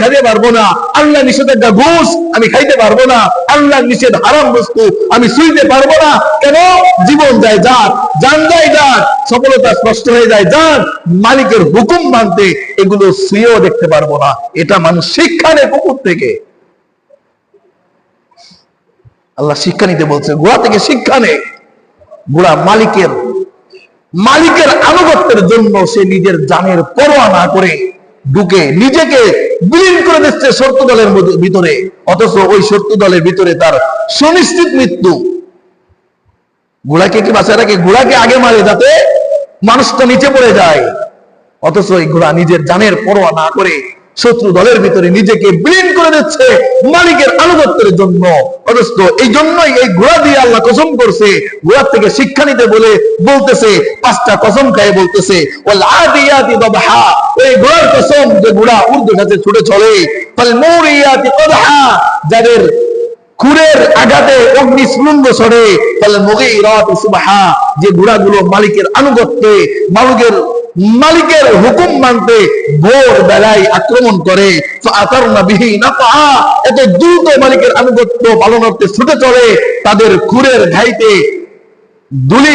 খাইতে পারব না। আল্লাহ নিষেধাজ্ঞা ঘুষ আমি খাইতে পারব না। আল্লাহ নিষেধ হারাম বস্তু আমি শুইতে পারব না। কেন? জীবন যায় যাক জান যায় যাক সফলতা স্পষ্ট হয়ে যায় যাক মালিকের হুকুম মানতে এগুলো শুয়েও দেখতে পারব না। এটা মানুষ শিক্ষা নেয় পুকুর থেকে। আল্লাহ শিক্ষা নিতে বলছে গোড়া থেকে শিক্ষা নেই গোড়া মালিকের মালিকের আনুগত্যের জন্য সে নিজের জানের পরোয়া না করে ঢুকে নিজেকে বিলীন করে দিচ্ছে শত্রু দলের ভিতরে। অথচ ওই শত্রু দলের ভিতরে তার সুনিশ্চিত মৃত্যু। ঘোড়াকে কি বাঁচায় রাখে? ঘোড়াকে আগে মারে যাতে মানুষটা নিচে পড়ে যায়। অথচ ওই ঘোড়া নিজের জানের পরোয়া না করে শত্রু দলের ভিতরে নিজেকে বিলীন করে দিচ্ছে মালিকের আনুগত্যের জন্য। অথচ এই জন্যই এই ঘোড়া দিয়ে আল্লাহ কসম করছে, ঘোড়ার থেকে শিক্ষা নিতে বলে বলতেছে, পাঁচটা কসম খায় বলতেছে এই ঘোড়ার কসম যে ঘোড়া উর্দু কাছে ছুটে চলে। ফল মুরিয়াতি কদহা যাদের খুরের আঘাতে অগ্নি সুলঙ্গ সরে ফলে মুগীরাত সুবহা, যে ঘোড়াগুলো মালিকের আনুগত্যে, মালিকের মালিকের হুকুম মানতে ভোর বেলায় আক্রমণ করে এত দ্রুত মালিকের আনুগত্য পালনার্থে ছুটে চলে, তাদের খুরের ঘাইতে দুলি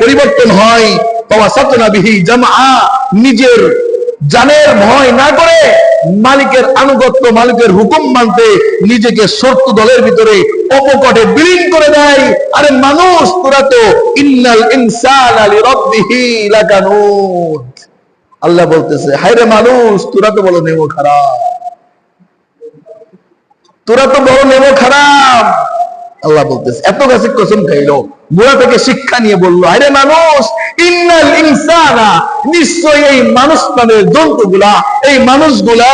পরিবর্তন হয় নিজের জানের ভয় না করে মালিকের আনুগত্য, মালিকের হুকুম মানতে নিজেকে শর্ত দলের ভিতরে অপকটে বিলীন করে দেয়। আরে মানুষ, তোরা তো আল্লাহ বলতেছে হায়রে মানুষ, তোরা তো বলো নেব খারাপ। তোরা তো বড় নেব খারাপ। আল্লাহ বলতেছে, এত কাছে কসম খাইলো, বুড়া থেকে শিক্ষা নিয়ে বলল, আরে মানুষ, ইন্নাল ইনসানা নিশ্চয় এই মানুষ নামের জন্তুগুলা, এই মানুষগুলা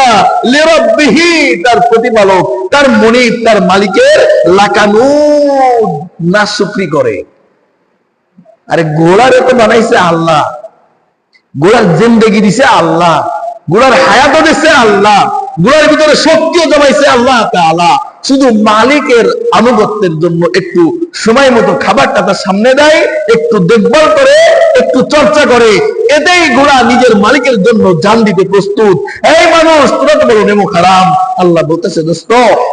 লিরাব্বিহি, তার প্রতিপালক, তার মনিব, তার মালিকের লাকানু না শুকরি করে। আরে ঘোড়ারে তো বানাইছে আল্লাহ গোড়ার জিন্দগি দিছে আল্লাহ গোড়ার হায়াত দিছে আল্লাহ গোড়ার ভিতরে শক্তিও জমাইছে আল্লাহ তাআলা। শুধু মালিকের আনুগত্যের জন্য একটু সময় মতো খাবারটা তার সামনে দেয়, একটু দেখভাল করে, একটু চর্চা করে, এতেই ঘোড়া নিজের মালিকের জন্য জান দিতে প্রস্তুত। এই মানুষ, তোরা তো বলো নেমো খারাপ। আল্লাহ বলতেছে, দোস্ত,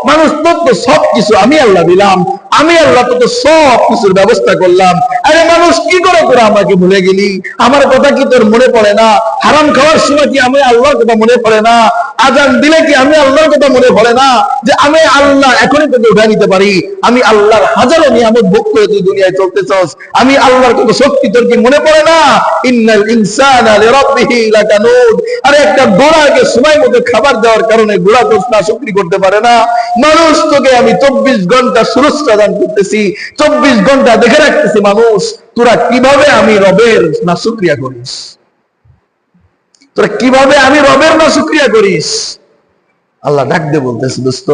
মানুষ তোর তো সব কিছু আমি আল্লাহ দিলাম, আমি আল্লাহ তোকে সব কিছুর ব্যবস্থা করলাম। আরে মানুষ কি করে তোরা আমাকে ভুলে গেলি? আমার কথা কি তোর মনে পড়ে না? হারাম খাওয়ার সময় কি আমি আল্লাহর কথা মনে পড়ে না? আজান দিলে কি আমি আল্লাহর কথা মনে পড়ে না? যে আমি আল্লাহ, এখনই তোকে উঠে নিতে পারি। আমি আল্লাহর হাজারো নিয়ামত ভোগ করে তুই দুনিয়ায় চলতে চাস। আমি আল্লাহর কত শক্তি তোর কি মনে পড়ে না? ইন্নাল ইনসানা আরে একটা ঘোড়াকে সময় মতো খাবার দেওয়ার কারণে ঘোড়া তো না শুকরি করতে পারে না। মানুষ তোকে আমি চব্বিশ ঘণ্টা সুরক্ষা দান করতেছি, চব্বিশ ঘণ্টা দেখে রাখতেছি মানুষ। তোরা কীভাবে আমি রবের না শুক্রিয়া করিস? তোরা কীভাবে আমি রবের না শুক্রিয়া করিস? আল্লাহ ডাক দিয়ে বলতেছে, দোস্ত,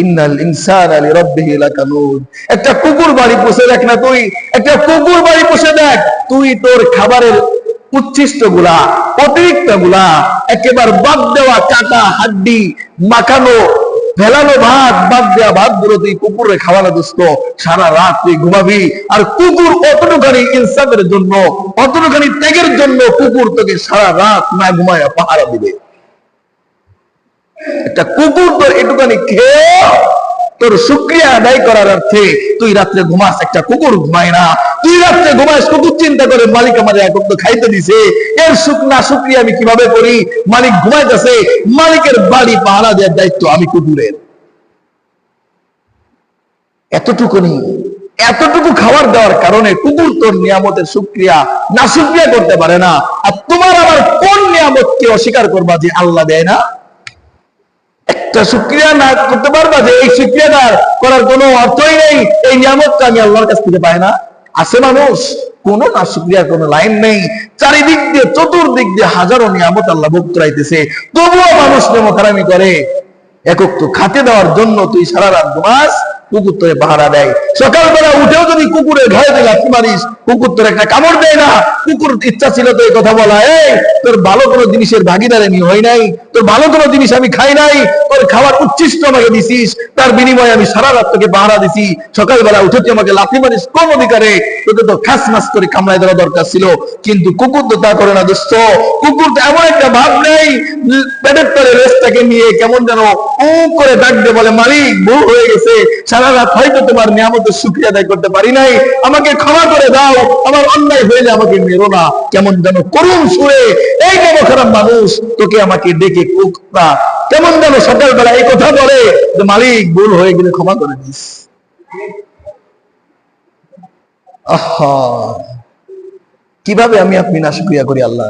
ইন্নাল ইনসান আলী রব্বিহি লাকানুদ। একটা কুকুর বাড়ি পুষে দেখ না তুই, একটা কুকুর বাড়ি পুষে দেখ। তুই তোর খাবারের উচ্ছিষ্টগুলা অতিরিক্তগুলা একেবারে বাদ দেওয়া কাটা, হাড্ডি, মাখানো ফেলানো ভাত, বাদ দেওয়া ভাতগুলো তুই কুকুরে খাওয়ানো দোস্ত, সারা রাত তুই ঘুমাবি। আর কুকুর অতটুখানি ইনসানের জন্য, অতটুখানি ত্যাগের জন্য কুকুর তোকে সারা রাত না ঘুমায় পাহারা দিবে। একটা কুকুর তোর একটুখানি খেয়ে তোর শুক্রিয়া আদায় করার অর্থে তুই রাত্রে ঘুমাস, একটা কুকুর ঘুমায় না। তুই রাত্রে ঘুমাস, কুকুর চিন্তা করে মালিক আমাদের এখন তো খাইতে দিছে। এর সুখ না শুক্রিয়া আমি কীভাবে করি? মালিক ঘুমাইতেছে, মালিকের বাড়ি পাহারা দেওয়ার দায়িত্ব আমি কুকুরের। এতটুকুনি, এতটুকু খাবার দেওয়ার কারণে কুকুর তোর নিয়ামতের শুক্রিয়া না শুক্রিয়া করতে পারে না। আর তোমার আবার কোন নিয়ামতকে অস্বীকার করবা যে আল্লাহ দেয় না? একটা শুক্রিয়া না করতে পারবা যে এই শুক্রিয়াটা করার কোনো অর্থই নেই, এই নিয়ামতটা আমি আল্লাহর কাছ থেকে পাই না। আছে মানুষ, কোন না শুক্রিয়ার কোনো লাইন নেই। চারিদিক দিয়ে, চতুর্দিক দিয়ে হাজারো নিয়ামত আল্লাহ ভোগ করাইতেছে। তবুও মানুষ নেমখারামি করে। একক তো খাতে দেওয়ার জন্য তুই সারা রাত ঘুমাস কুকুর তোরে পাহারা দেয়। সকালবেলা উঠেও যদি কুকুরের ঘরে লাথি মারিস? কুকুর তোর একটা কামড় দেয় না। কুকুর ইচ্ছা ছিল তো এই কথা বলা, এই, তোর ভালো কোনো জিনিসের ভাগিদার আমি হই নাই, তোর ভালো কোনো জিনিস আমি খাই নাই, তোর খাবার উচ্ছিষ্ট আমাকে দিছিস, তার বিনিময়ে আমি সারা রাত তোকে পাহারা দিছি। সকালবেলা উঠে তুই আমাকে লাথি মারিস, কোন অধিকারে? তোকে তো খাস মাস করে কামড়ায় দেওয়া দরকার ছিল। কিন্তু কুকুর তো তা করে না দোস্ত কুকুর তো এমন একটা ভাব নেই, পেটের তলে রেসটাকে নিয়ে কেমন যেন উ করে ডাক দিয়ে বলে, মালিক, ভুল হয়ে গেছে। সারা রাত হয়তো তোমার নিয়ামতের সুক্রিয়া আদায় করতে পারি নাই। আমাকে ক্ষমা করে দাও, আমার অন্যায় হইলে আমাকে মেরো না। কেমন যেন করুণ সুরে এই দেব খারাপ মানুষ তোকে আমাকে ডেকে কুকটা কেমন যেন সকালবেলা এই কথা বলে যে, মালিক, ভুল হয়ে গেলে ক্ষমা করে দিস। কীভাবে আমি আপনি না শুক্রিয়া করি আল্লাহ?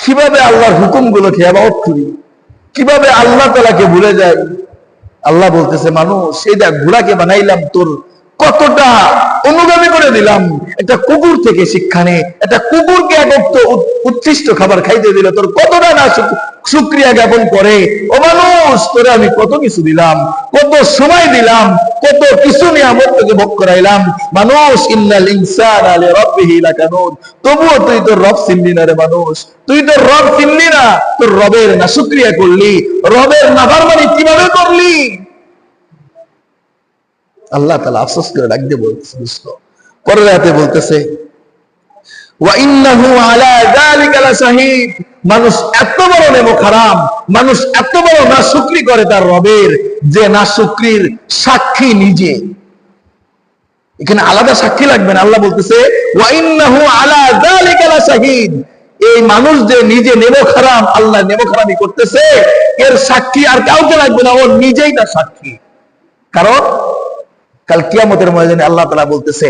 কীভাবে আল্লাহর হুকুমগুলো খেয়াবাউত করি? কীভাবে আল্লাহ তালাকে ভুলে যাই? আল্লাহ বলতেছে, মানুষ সেই দেখ ঘোড়াকে বানাইলাম তোর কতটা অনুগামী করে দিলাম। একটা কুকুর থেকে শিক্ষা নে, একটা কুকুরকে একত্র উৎকৃষ্ট খাবার খাইতে দিলে তোর কতটা না সুক্রিয়া জ্ঞাপন করে, ও মানুষ, তোরে আমি কত কিছু দিলাম, কত সময় দিলাম, কত কিছু নিয়ামত তোকে ভোগ করাইলাম। মানুষ, ইন্নাল ইনসান আলী রব্বিহি লাকানুন। তবুও তুই তোর রব চিনলি না রে মানুষ। তুই তোর রব চিনলি না, তোর রবের না শুক্রিয়া করলি। রবের নাফরমানি কীভাবে করলি? আল্লাহ তালা আফসোস করে ডাক দিয়ে বলতেছে, বুঝলো? পরের রাতে বলতেছে মানুষ এত বড় নেব খারাপ, মানুষ এত বড় না শুক্রি করে তার রবের, যে না শুক্রির সাক্ষী নিজে। এখানে আলাদা সাক্ষী লাগবে না, আল্লাহ বলতেছে এই মানুষ যে নিজে নেব খারাপ, আল্লাহ নেব খারাপই করতেছে, এর সাক্ষী আর কাউকে লাগবে না, ও নিজেই তার সাক্ষী। কারণ কাল কিয়ামতের ময়দানে আল্লাহ তাআলা বলতেছে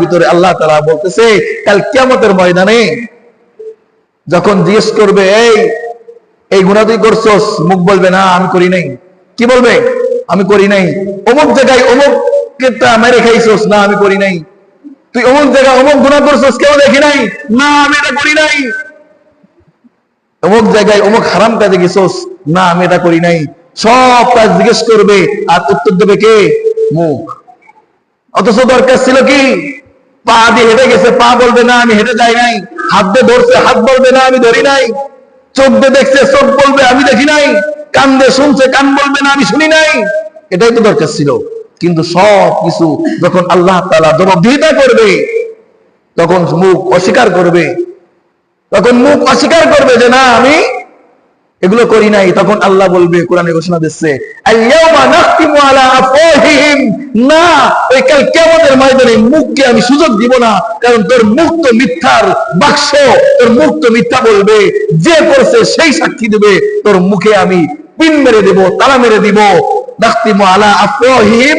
ভিতরে আল্লাহ বলতেছে যখন জিজ্ঞেস করবে, এই এই গুনাহ তুই করছস, মুখ বলবে, না, আমি করি নাই। কি বলবে? আমি করি নাই। অমুক জায়গায় অমুক কেটা মেরে খাইছস। না, আমি করি নাই। তুই অমুক জায়গায় অমুক গুনাহ করছস, কেউ দেখি নাই? না, আমি এটা করি নাই। অমুক জায়গায় অমুক হারাম কাজে গেছোস। না, আমি এটা করি নাই। সব কাজ জিজ্ঞেস করবে, আর উত্তর দেবে কে? মুখ অথচ দরকার ছিল কি? পা দিয়ে হেঁটে গেছে, পা বলবে, না, আমি হেঁটে যাই নাই। হাত দিয়ে ধরছে, হাত বলবে, না, আমি ধরি নাই। চোখ দিয়ে দেখছে, চোখ বলবে, আমি দেখি নাই। কান দিয়ে শুনছে, কান বলবে, না, আমি শুনি নাই। এটাই তো দরকার ছিল। কিন্তু সব কিছু যখন আল্লাহ তালা জবাবদিহিতা করবে, তখন মুখ অস্বীকার করবে তখন মুখ অস্বীকার করবে যে, না, আমি এগুলো করি নাই। তখন আল্লাহ বলবে, কোরআনে ঘোষণা দিচ্ছে না, ওই কাল কেমনের ময়দানে মুখকে আমি সুযোগ দিব না, কারণ তোর মুখ তো মিথ্যার বাক্স, তোর মুখ তো মিথ্যা বলবে। যে করছে সেই সাক্ষী দেবে, তোর মুখে আমি পিন মেরে দেব, তালা মেরে দিব। নাখতিমু আলা আফওয়াহিম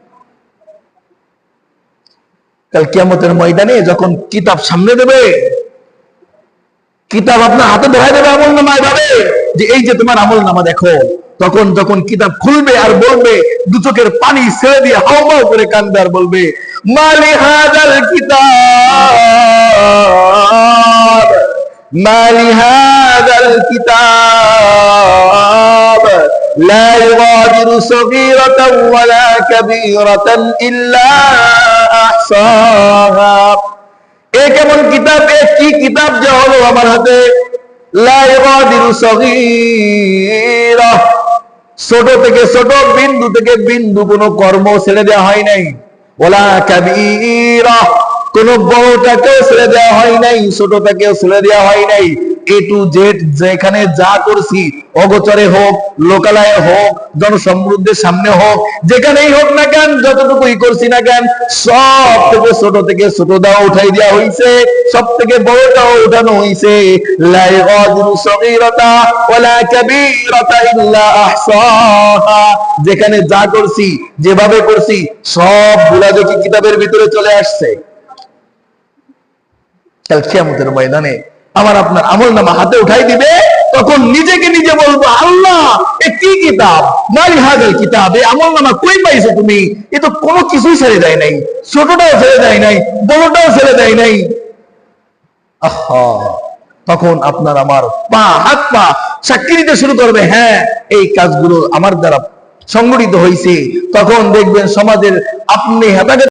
কাল কিয়ামতের ময়দানে যখন কিতাব সামনে দেবে কিতাব আপনার হাতে ধরাই দেবে আমল নামায় ভাবে যে এই যে তোমার আমল নামা দেখো তখন যখন কিতাব খুলবে আর বলবে দু চোখের পানি ছেড়ে দিয়ে হাও করে কান্দবে আর বলবে মালি হাজার কিতাব মালি হাজার কিতাব لا يغادر صغيرة ولا كبيرة إلا أحصاها এ কেমন কিতাব, এ কি কিতাব যে হলো আমার হাতে? ছোট থেকে ছোট, বিন্দু থেকে বিন্দু কোনো কর্ম ছেড়ে দেওয়া হয় নাই। ওলা কাবিরা। কোন বড়টাকেও ছেড়ে দেওয়া হয় নাই ছোট ছোটটাকেও ছেড়ে দেওয়া হয় নাই। এ টু জেড যেখানে যা করছি, অগোচরে হোক, লোকালয়ে হোক, জনসমৃদ্ধের সামনে হোক, যেখানেই হোক না কেন, যতটুকুই করছি না কেন, সব থেকে ছোট থেকে ছোট দাও উঠাই দেওয়া হয়েছে সব থেকে বড়টাও উঠানো হয়েছে যেখানে যা করছি, যেভাবে করছি, সবগুলা দেখি কিতাবের ভিতরে চলে আসছে। কাল ময়দানে আমার আপনার আমল নামা হাতে উঠাই দিবে, তখন নিজেকে নিজে বলব, আল্লাহ, এ কি কিতাব? মারি হাজার কিতাব, এ আমল নামা কই পাইছো তুমি? এ তো কোনো কিছুই ছেড়ে দেয় নাই, ছোটটাও ছেড়ে দেয় নাই, বড়টাও ছেড়ে দেয় নাই। আহা! তখন আপনার আমার পা, হাত পা সাক্ষী দিতে শুরু করবে হ্যাঁ এই কাজগুলো আমার দ্বারা সংগঠিত হয়েছে তখন দেখবেন সমাজের আপনি হেফাজত